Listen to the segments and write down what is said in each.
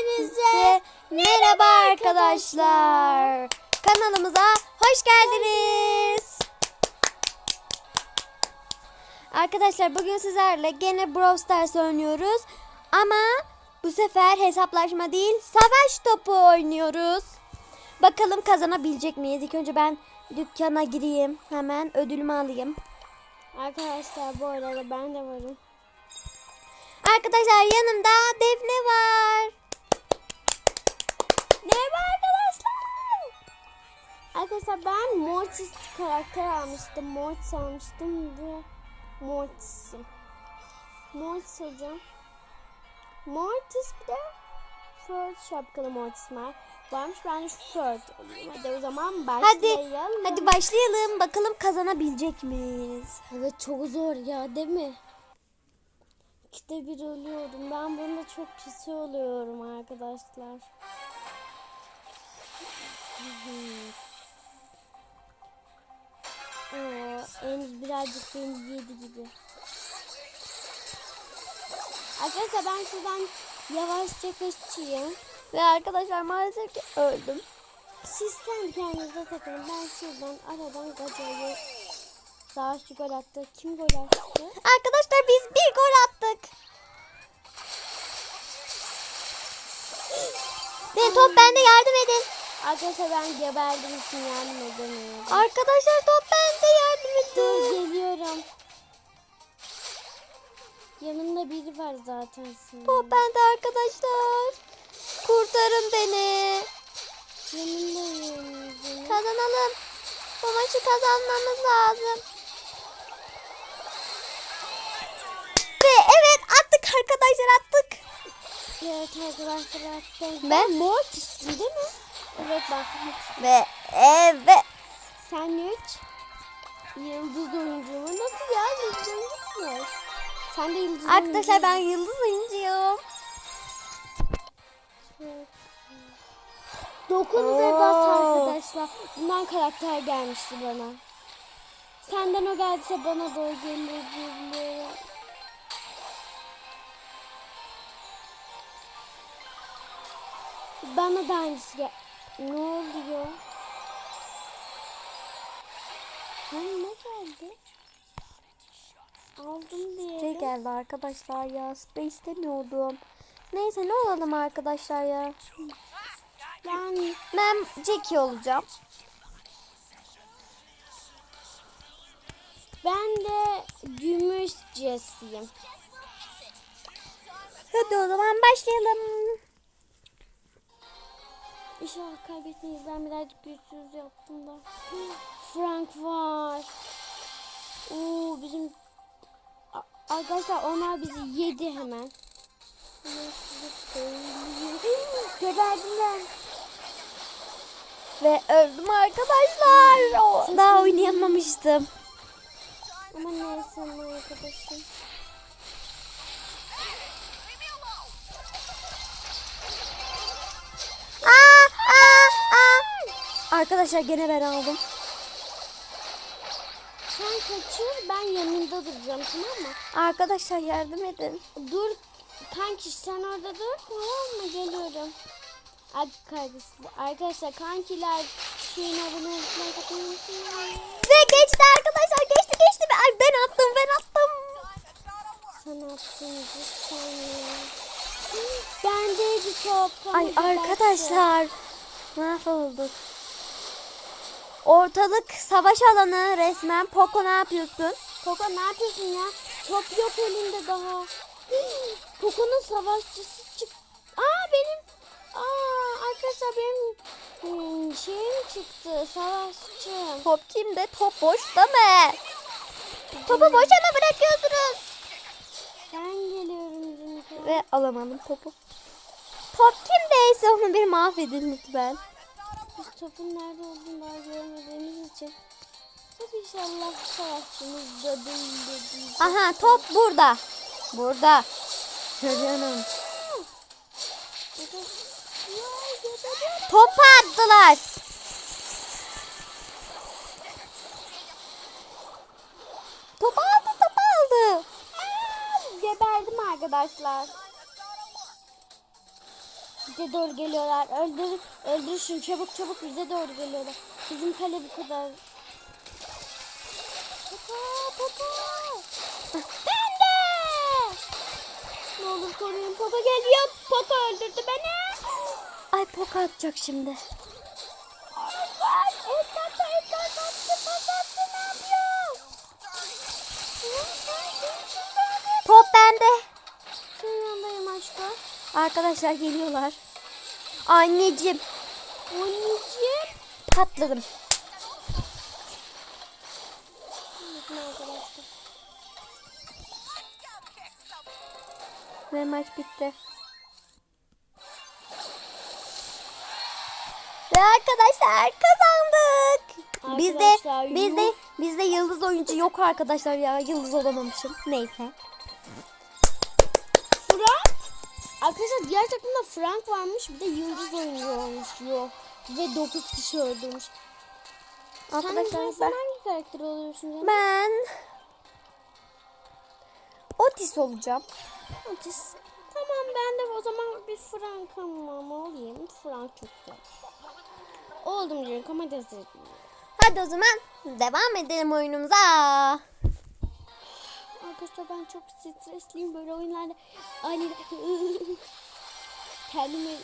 Hepinize merhaba arkadaşlar. Kanalımıza hoş geldiniz. Arkadaşlar bugün sizlerle gene Brawl Stars oynuyoruz. Ama bu sefer hesaplaşma değil savaş topu oynuyoruz. Bakalım kazanabilecek miyiz? İlk önce ben dükkana gireyim. Hemen ödülümü alayım. Arkadaşlar bu arada ben de varım. Arkadaşlar yanımda Defne var. Merhaba arkadaşlar. Arkadaşlar ben Mortis karakter almıştım. Mortis almıştım ve Mortis'im. Mortis hocam. Mortis bir de Ford şapkalı Mortis var. Varmış ben şu Ford. Hadi o zaman Hadi, başlayalım. hadi başlayalım. Bakalım kazanabilecek miyiz? Evet çok zor ya değil mi? İkide bir ölüyorum. Ben bunda çok kötü oluyorum arkadaşlar. Oo, Ems birazcık beni yedi gibi. Arkadaşlar ben şuradan yavaşça kaçayım. Ve arkadaşlar maalesef ki öldüm. Siz kendi kendinize takılın. Ben şuradan aradan gacayı Savaşçı gol attı. Kim gol attı? Arkadaşlar biz bir gol attık. Ve top bende yardım edin. Arkadaşlar ben geberdiğim için yardım edemiyorum. Arkadaşlar top bende yardım Dur edin. geliyorum. Yanımda biri var zaten senin. Top bende arkadaşlar. Kurtarın beni. Yanımdayım. Kazanalım. Bu maçı kazanmamız lazım. Ve evet attık arkadaşlar attık. Evet arkadaşlar attım. Ben- Mortis'tim değil mi? Evet bak. Ve evet. Sen üç. Yıldız oyuncu? Nasıl ya? Yıldız oyuncu mu? Sen de yıldız Arkadaşlar oyuncu ben yıldız oyuncuyum. Evet. Dokun ve bas arkadaşlar. Bundan karakter gelmişti bana. Senden o geldiyse bana da o gelir diye. Bana da aynısı gel. Ne oluyor? Sen ne geldi? Aldım diye. geldi arkadaşlar ya. Spray istemiyordum. Neyse ne olalım arkadaşlar ya. Ben Ben Jackie olacağım. ben de gümüş Jesse'yim. Hadi o zaman başlayalım. İnşallah kaybetmeyiz. Ben birazcık güçsüz yaptım da. Frank var. Oo bizim A- arkadaşlar onlar bizi yedi hemen. Ben. Ve öldüm arkadaşlar. Daha oynayamamıştım. Ama neyse arkadaşım. Aa, aa, aa. Arkadaşlar gene ben aldım. Sen kaçır ben yanında duracağım tamam mı? Arkadaşlar yardım edin. Dur kanki sen orada dur tamam mı geliyorum. Arkadaşlar, arkadaşlar kankiler şeyin abone olmayı. Ve geçti arkadaşlar geçti geçti. Ay ben attım ben attım. Sen attın lütfen ya. Bendeydi top. Ay arkadaşlar mahvolduk. Ortalık savaş alanı resmen. Poco ne yapıyorsun? Koko ne yapıyorsun ya? Top yok elinde daha. Koko'nun savaşçısı çık. Aa benim. Aa arkadaşlar benim hmm, şeyim çıktı. Savaşçı. Top kimde? Top boşta mı? Topu boşa mı bırakıyorsunuz? Ben geliyorum çünkü. Ve alamadım topu. Top kimdeyse onu bir mahvedin lütfen. Biz topun nerede olduğunu daha görmediğimiz için. Tabii inşallah savaşçımız da değildir. Aha top burada. Burada. Canım. Topu attılar. Arkadaşlar. Bize doğru geliyorlar. Öldür, öldür şunu çabuk çabuk bize doğru geliyorlar. Bizim kale bu kadar. Poco, Poco. Ben de. Ne olur koruyun. Poco geliyor. Poco öldürdü beni. Ay poka atacak şimdi. Top bende. Aşkım. Arkadaşlar geliyorlar. Anneciğim Anneciğim. patladım. Ve maç bitti. Ve arkadaşlar kazandık. Bizde Arkadaşlar, bizde yuh. bizde yıldız oyuncu yok arkadaşlar ya. Yıldız olamamışım. Neyse. Arkadaşlar diğer takımda Frank varmış bir de Yıldız oyuncu olmuş. Yok. Ve 9 kişi öldürmüş. Arkadaşlar sen, ben, hangi karakter oluyorsun canım? ben Otis olacağım. Otis. Tamam ben de o zaman bir Frank'ım ama olayım. Frank çok güzel. Oldum canım ama hazır. Hadi o zaman devam edelim oyunumuza. Arkadaşlar ben çok stresliyim böyle oyunlarda. Ani kendimi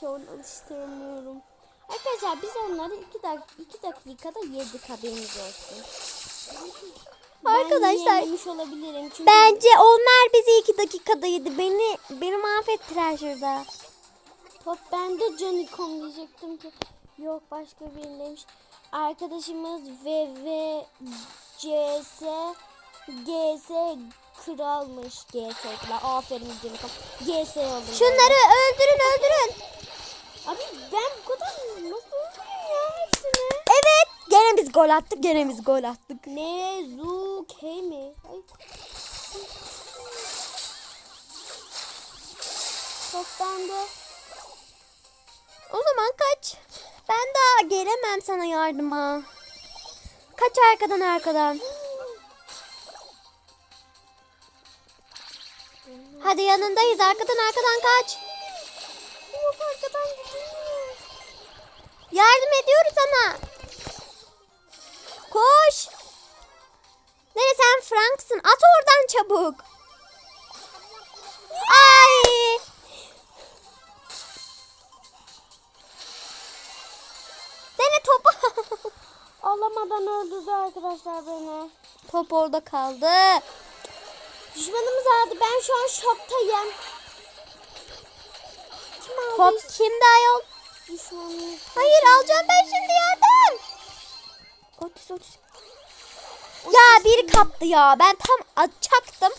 şu an alıştıramıyorum. Arkadaşlar biz onları 2 dak iki dakikada yedik haberiniz olsun. Arkadaşlar, ben yememiş olabilirim çünkü Bence onlar bizi iki dakikada yedi. Beni beni mahvettiler şurada. top bende Canicom diyecektim ki yok başka birindeymiş. Arkadaşımız VVCS GS kralmış GS kral. Aferin Canicom. GS oldum. Şunları öldürün öldürün. Abi ben bu kadar nasıl öldüreyim ya hepsini? Evet. Gene biz gol attık. Gene biz gol attık. Nezuke mi? Ay. Top bende. O zaman kaç. Ben daha gelemem sana yardıma. Kaç arkadan arkadan. Hadi yanındayız. Arkadan arkadan kaç. Yok arkadan gidiyor. Yardım ediyoruz ama. Koş. Nere sen Frank'sın? At oradan çabuk. Ay. Dene topu. Alamadan öldürdü arkadaşlar beni. Top orada kaldı. Düşmanımız aldı. Ben şu an şoktayım. Kim aldı? Top kimde ayol? Düşmanımız. Hayır alacağım ben şimdi yardım. Otis otis. Ya biri kaptı ya. Ben tam atacaktım.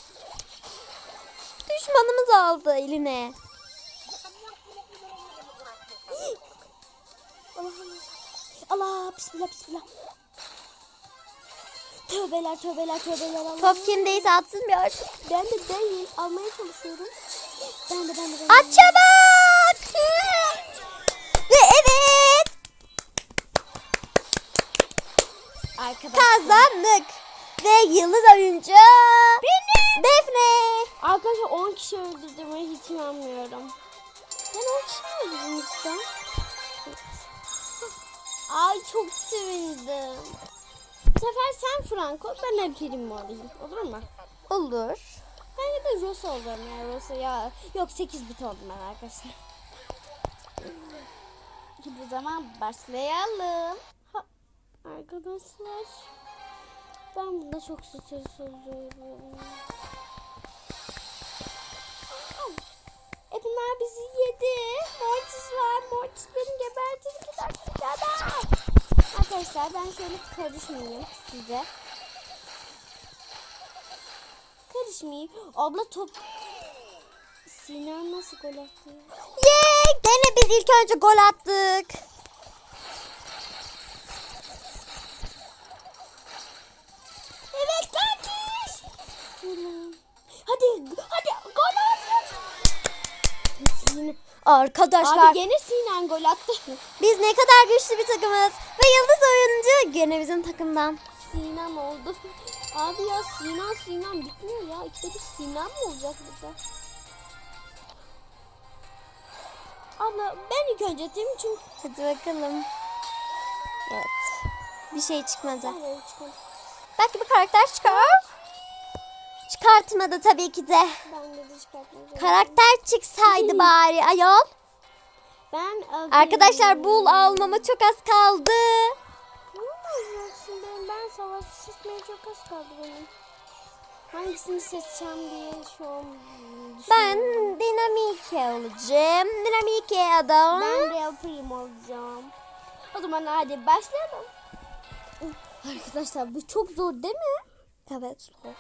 Düşmanımız aldı eline. Allah Allah. Allah bismillah bismillah. Tövbeler tövbeler tövbeler Allah. Top kimdeyse atsın bir artık. Ben de değil. Almaya çalışıyorum. Ben de ben de ben de. At çabuk. Ve evet Arkadaşlar. kazandık. Ve yıldız oyuncu Benim. Defne. Arkadaşlar 10 kişi öldürdüğüme hiç inanmıyorum. Ben 10 kişi öldürdüm işte? Ay çok sevindim. Sefer sen Franco, ben El Primo olayım. Olur mu? Olur. Ben de Rosa olacağım ya. Rosa ya. Yok 8 bit oldum ben arkadaşlar. Bu zaman başlayalım. Ha, arkadaşlar. Ben bunda çok stres oluyorum. E bunlar bizi yedi. Mortis var. Mortis beni gebertir iki dakikada. Arkadaşlar ben şöyle karışmayayım size. Karışmayayım. Abla top... Sinan nasıl gol attı? ya? Yay! Gene biz ilk önce gol attık. Arkadaşlar Abi gene Sinan gol attı. biz ne kadar güçlü bir takımız. Ve yıldız oyuncu gene bizim takımdan. Sinan oldu. Abi ya Sinan Sinan bitmiyor ya. İkide bir Sinan mı olacak burada? Abi Valla ben ilk önce atayım çünkü Hadi bakalım. Evet. Bir şey çıkmadı. de çıkayım. Belki bir karakter çıkar. Çıkartmadı tabii ki de. Ben de çıkartmayacağım. Karakter çıksaydı bari ayol. Ben. Arkadaşlar bul almama çok az kaldı. Ne? Ben savaş seçmeye çok az kaldı benim. Hangisini seçeceğim diye şu an Ben dinamike olacağım. Dinamike adam. Ben Real Primo olacağım. O zaman hadi başlayalım. Arkadaşlar bu çok zor değil mi? Evet. zor.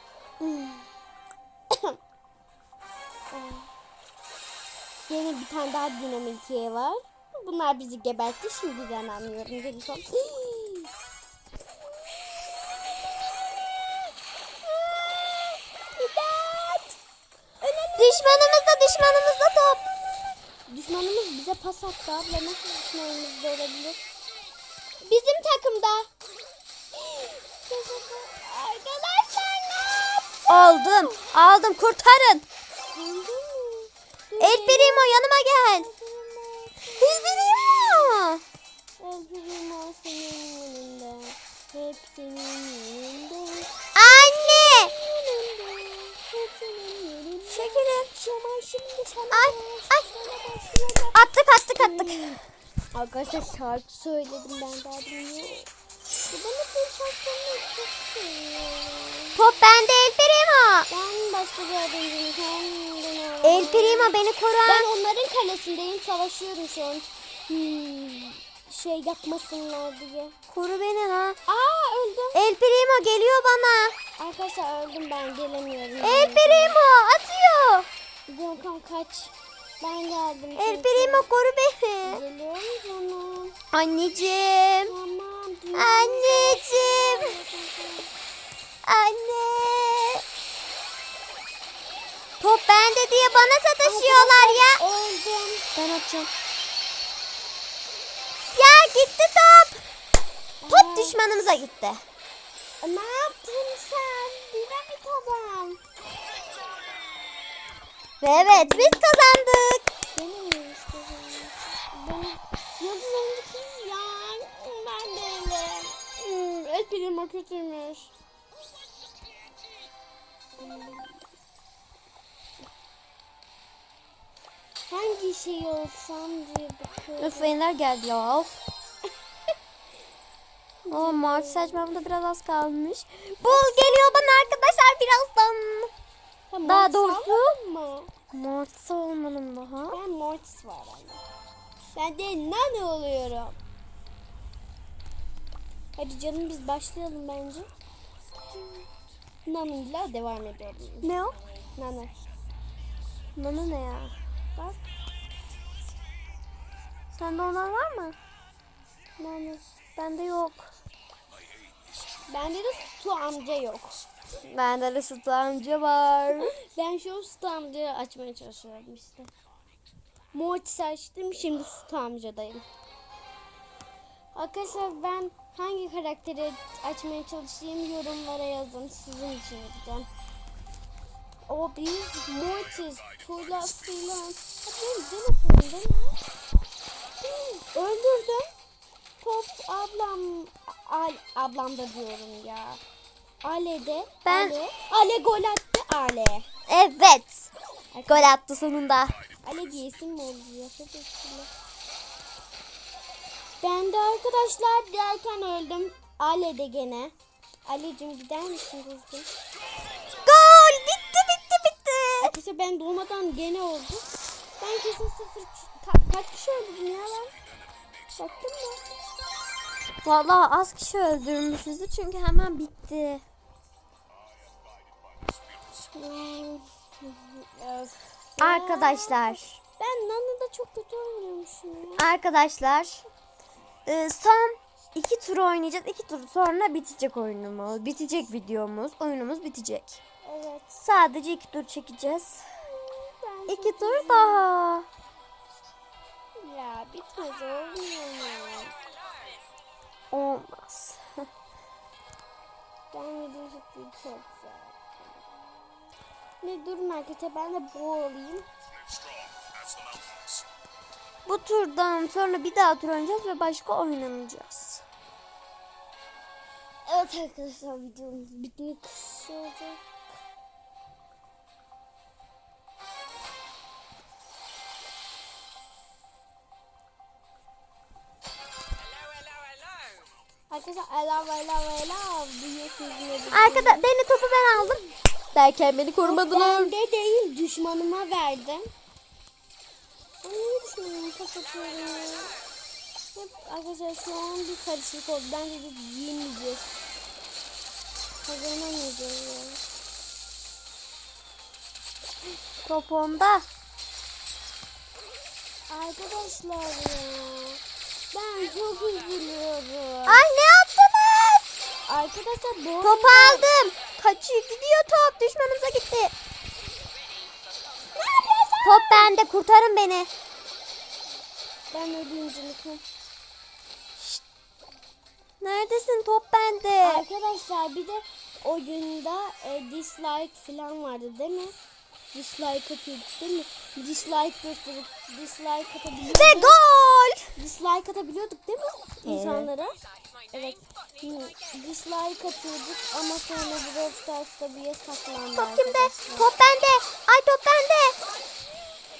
Yeni bir tane daha dinamikiye var. Bunlar bizi gebertti. Şimdiden anlıyorum. Gelin son. İmdat! Düşmanımız da düşmanımız da top. Düşmanımız bize pas attı abla. Nasıl düşmanımız da olabilir? Bizim takımda. Aldım. Aldım. Kurtarın. El Primo yanıma gel. El Primo. El Primo senin yanında. Hep senin yanında. Anne. Hep senin yanında. Çekilin. Şaman şimdi Ay, ay. Attık attık attık. Arkadaşlar şarkı söyledim ben daha dinliyorum. Ben hep şarkılarını çok seviyorum. Top bende El Primo. Ben başka bir adamım. Kendine. El Primo beni koru. Ben onların kalesindeyim. Savaşıyorum şu an. Hmm, şey yapmasınlar diye. Koru beni ha. Aa öldüm. El Primo geliyor bana. Arkadaşlar öldüm ben gelemiyorum. El Primo atıyor. Gökhan kaç. Ben geldim. El. Primo koru beni. Geliyorum canım. Anneciğim. Tamam. Anneciğim. Anne. Top bende diye bana sataşıyorlar ya. Öldüm. Ben atacağım. Ya gitti top. Top düşmanımıza gitti. Ne yaptın sen? Dinamit adam. Ve evet biz kazandık. Mi istiyorsun? Ben yıldız oyuncusuyum ya. Ben de öyle. Hmm, el primo kötüymüş. Hangi şey olsam diye bakıyorum. Öf Fener geldi ya. Of. O maç seçmemde biraz az kalmış. Bul geliyor bana arkadaşlar birazdan. Ha, Daha doğrusu- mı? Mortis olmadım daha. Ben Mortis var bende. Ben de Nane oluyorum. Hadi canım biz başlayalım bence. Nane ile devam edelim. Ne o? Nane. Nana ne ya? Bak. Sende ondan var mı? Nane. Bende yok. Bende de Stu amca yok. Bende de süt amca var. Ben şu Stu amcayı açmaya çalışıyorum işte. Mortis açtım şimdi Stu amcadayım. Arkadaşlar ben hangi karakteri açmaya çalışayım yorumlara yazın. Sizin için yapacağım. O biz Mortis, Tuğlasıyla. Hadi güzel yapıyorum değil mi? Öldürdüm. Top ablam, Al, ablam da diyorum ya. Ale'de. Ben- Ale, Ale gol attı Ale. Evet. Gol attı sonunda. Ale diye isim mi oluyor? Çok. Ben de arkadaşlar derken öldüm. Ale de gene. Alecim gider misin kızım? Gol! Bitti bitti bitti. Arkadaşlar ben doğmadan gene oldu. Ben kesin sıfır... Ka- kaç kişi öldürdüm ya ben? Baktın mı? Vallahi az kişi öldürmüşüzdü çünkü hemen bitti. Arkadaşlar. Ben Nana'da çok kötü oynuyormuşum ya. Arkadaşlar. E, son iki tur oynayacağız. İki tur sonra bitecek oyunumuz. Bitecek videomuz. Oyunumuz bitecek. Evet. Sadece iki tur çekeceğiz. Ben İki tur daha. Ya bitmez olmuyor mu? Olmaz. Ben video çok güzel. Ne durun arkadaşlar ben de bu olayım. Bu turdan sonra bir daha tur oynayacağız ve başka oynamayacağız. Evet arkadaşlar videomuz bitmek üzere. Arkadaşlar ela ela ela duyuyorsunuz ne Arkada Deni topu ben aldım. Derken beni korumadılar. Bende değil düşmanıma verdim. Ben niye düşmanıma pas atıyorum ya? Hep arkadaşlar şu an bir karışıklık oldu. Bence biz yemeyeceğiz. Kazanamayacağız ya. Top onda. Arkadaşlar ya. Ben çok üzülüyorum. Ay ne yaptınız? Arkadaşlar bu Topu aldım. Kaçıyor gidiyor top. Düşmanımıza gitti. Top bende kurtarın beni. Ben unutmam. Neredesin top bende. Arkadaşlar bir de oyunda e, dislike falan vardı değil mi? Dislike atıyorduk değil mi? Dislike gösterip dislike atabiliyorduk. Ve gol. Dislike atabiliyorduk değil mi Evet. insanlara? Evet. Dislike atıyorduk ama sonra Brawl Stars'ta bir yasaklandı Top kimde? Top bende. Ay top bende.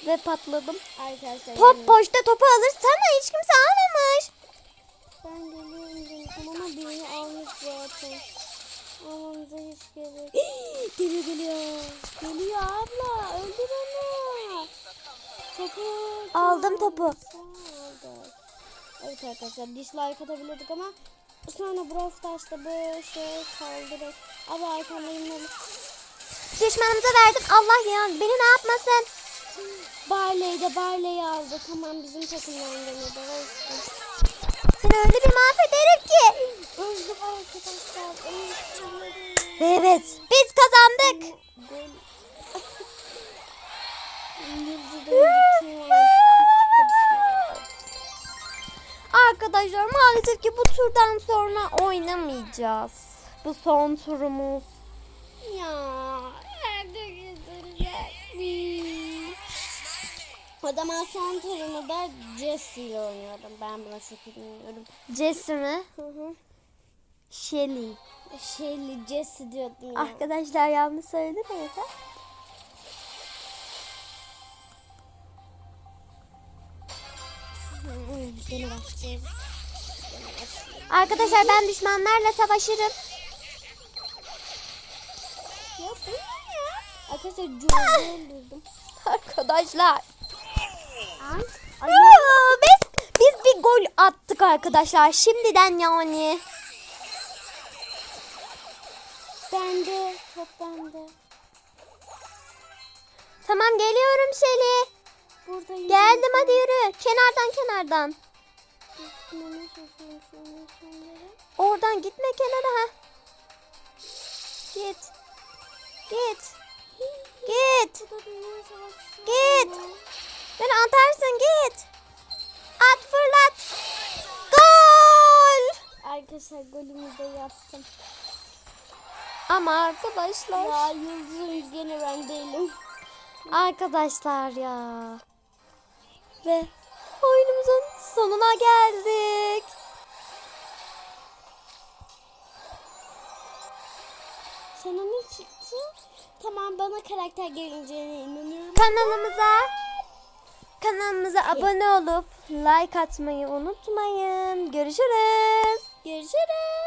Ve patladım. Arkadaşlar Top yani boşta topu alırsana. Hiç kimse almamış. ben geliyorum ama birini almış zaten. Almamıza hiç gerek. geliyor geliyor. Geliyor abla öldür onu. Topu. Aldım topu. Evet arkadaşlar dislike atabiliyorduk ama sonra Brawl Stars'ta böyle şey kaldırır. Abi arkamdayım demiş. Düşmanımıza verdim. Allah ya beni ne yapmasın. Barley de Barley aldı. Tamam bizim takımdan gene de olsun. Seni öyle bir mahvederim ki. Öldüm arkadaşlar. Evet biz kazandık. Arkadaşlar maalesef ki bu turdan sonra oynamayacağız. Bu son turumuz. Ya. Nerede gidecek? Zaman son turunu da Jesse ile oynuyorum. Ben buna çok bilmiyorum. Jesse mi? Hı hı. Shelly. Şeyli Jesse diyordum ya. Arkadaşlar yanlış. Hı, Gene başlıyoruz. Arkadaşlar ben düşmanlarla savaşırım. Ya bu ne ya? Arkadaşlar Joe'yu öldürdüm. Arkadaşlar. Yoo, Biz, biz bir gol attık arkadaşlar. Şimdiden yani. Bende. Top bende. Tamam geliyorum Shelly. Buradayım. Geldim hadi yürü. Kenardan kenardan. Oradan gitme kenara ha. Git. Git. Git. Git. Beni atarsın git. At fırlat. Gol. Arkadaşlar golümü de yaptım. Ama arkadaşlar. Ya yıldızım gene ben değilim. Arkadaşlar ya. Ve oyunumuzun sonuna geldik. Sana ne çıktı? Tamam bana karakter geleceğine inanıyorum. Kanalımıza kanalımıza abone olup like atmayı unutmayın. Görüşürüz. Görüşürüz.